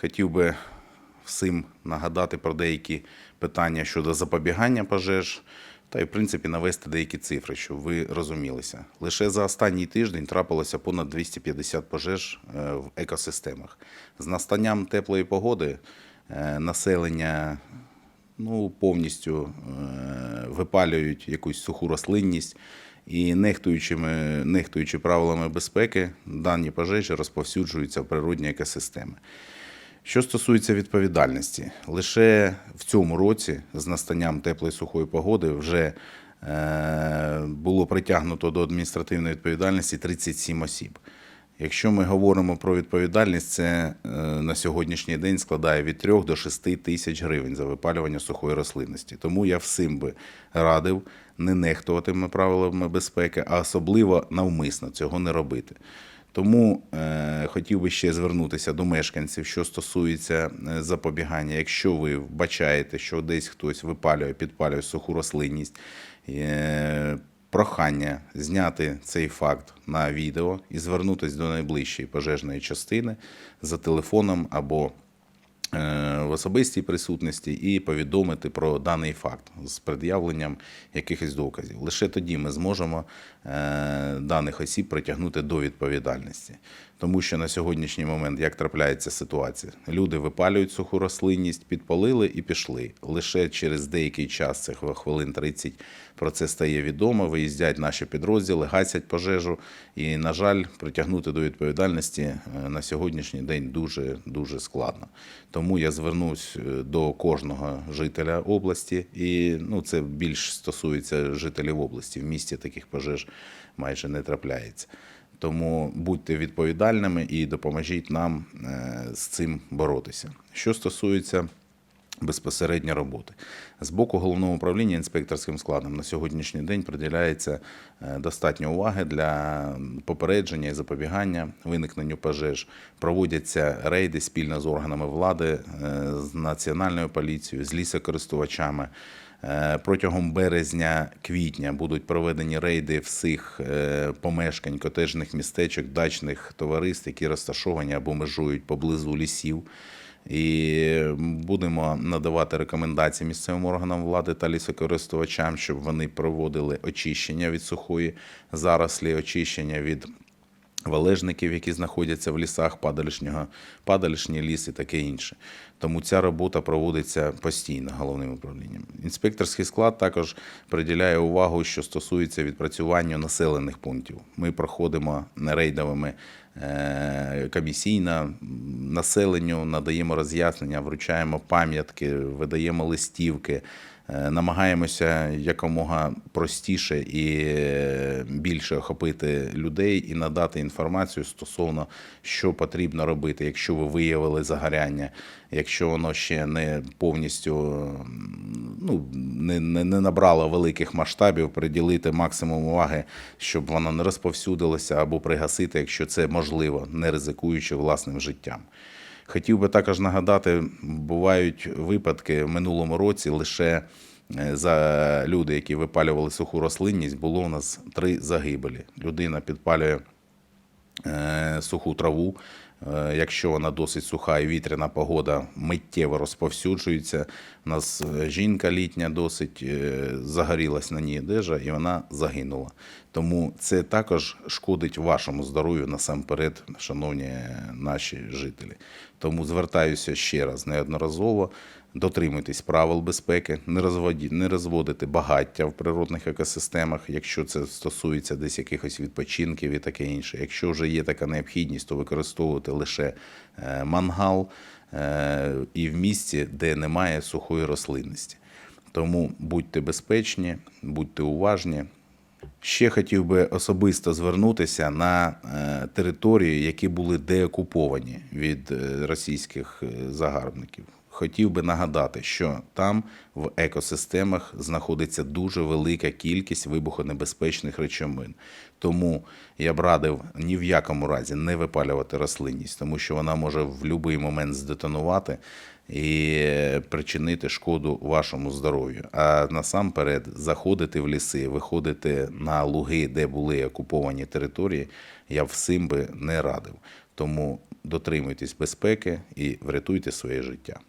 Хотів би всім нагадати про деякі питання щодо запобігання пожеж та й, в принципі, навести деякі цифри, щоб ви розумілися. Лише за останній тиждень трапилося понад 250 пожеж е, в екосистемах. З настанням теплої погоди е, населення ну, повністю е, випалюють якусь суху рослинність. І нехтуючи правилами безпеки, дані пожежі розповсюджуються в природні екосистеми. Що стосується відповідальності, лише в цьому році з настанням теплої сухої погоди вже е, було притягнуто до адміністративної відповідальності 37 осіб. Якщо ми говоримо про відповідальність, це е, на сьогоднішній день складає від 3 до 6 тисяч гривень за випалювання сухої рослинності. Тому я всім би радив не нехтуватими правилами безпеки, а особливо навмисно цього не робити. Тому е, хотів би ще звернутися до мешканців, що стосується е, запобігання. Якщо ви вбачаєте, що десь хтось випалює, підпалює суху рослинність, е, прохання зняти цей факт на відео і звернутися до найближчої пожежної частини за телефоном або е, в особистій присутності і повідомити про даний факт з пред'явленням якихось доказів. Лише тоді ми зможемо е, даних осіб притягнути до відповідальності. Тому що на сьогоднішній момент, як трапляється ситуація, люди випалюють суху рослинність, підпалили і пішли. Лише через деякий час, це хвилин 30, про це стає відомо. Виїздять наші підрозділи, гасять пожежу. І, на жаль, притягнути до відповідальності е, на сьогоднішній день дуже дуже складно. Тому я звернусь е, до кожного жителя області, і ну це більш стосується жителів області. В місті таких пожеж майже не трапляється. Тому будьте відповідальними і допоможіть нам е, з цим боротися. Що стосується безпосередньо роботи. З боку головного управління інспекторським складом на сьогоднішній день приділяється е, достатньо уваги для попередження і запобігання виникненню пожеж. Проводяться рейди спільно з органами влади, е, з національною поліцією, з лісокористувачами. Е, Протягом березня-квітня будуть проведені рейди всіх помешкань, котежних містечок, дачних товариств, які розташовані або межують поблизу лісів. І будемо надавати рекомендації місцевим органам влади та лісокористувачам, щоб вони проводили очищення від сухої зарослі, очищення від валежників, які знаходяться в лісах, падалішнього, падалішні ліс і таке інше. Тому ця робота проводиться постійно головним управлінням. Інспекторський склад також приділяє увагу, що стосується відпрацювання населених пунктів. Ми проходимо рейдовими е, комісійно населенню, надаємо роз'яснення, вручаємо пам'ятки, видаємо листівки. Е, Намагаємося якомога простіше і е, більше охопити людей і надати інформацію стосовно, що потрібно робити, якщо ви виявили загоряння, якщо воно ще не повністю ну, не, не, не набрало великих масштабів, приділити максимум уваги, щоб воно не розповсюдилося або пригасити, якщо це можливо, не ризикуючи власним життям. Хотів би також нагадати, бувають випадки в минулому році лише е, за люди, які випалювали суху рослинність, було у нас три загибелі. Людина підпалює е, суху траву. Е, Якщо вона досить суха і вітряна погода миттєво розповсюджується. У нас е, жінка літня досить е, загорілась на ній одежа і вона загинула. Тому це також шкодить вашому здоров'ю насамперед, шановні наші жителі. Тому звертаюся ще раз неодноразово. Дотримуйтесь правил безпеки, не розводити багаття в природних екосистемах, якщо це стосується десь якихось відпочинків і таке інше. Якщо вже є така необхідність, то використовувати лише е, мангал е, і в місці, де немає сухої рослинності. Тому будьте безпечні, будьте уважні. Ще хотів би особисто звернутися на е, території, які були деокуповані від російських загарбників. Хотів би нагадати, що там в екосистемах знаходиться дуже велика кількість вибухонебезпечних речовин. Тому я б радив ні в якому разі не випалювати рослинність, тому що вона може в будь-який момент здетонувати і причинити шкоду вашому здоров'ю. А насамперед заходити в ліси, виходити на луги, де були окуповані території, я всім би не радив. Тому дотримуйтесь безпеки і врятуйте своє життя.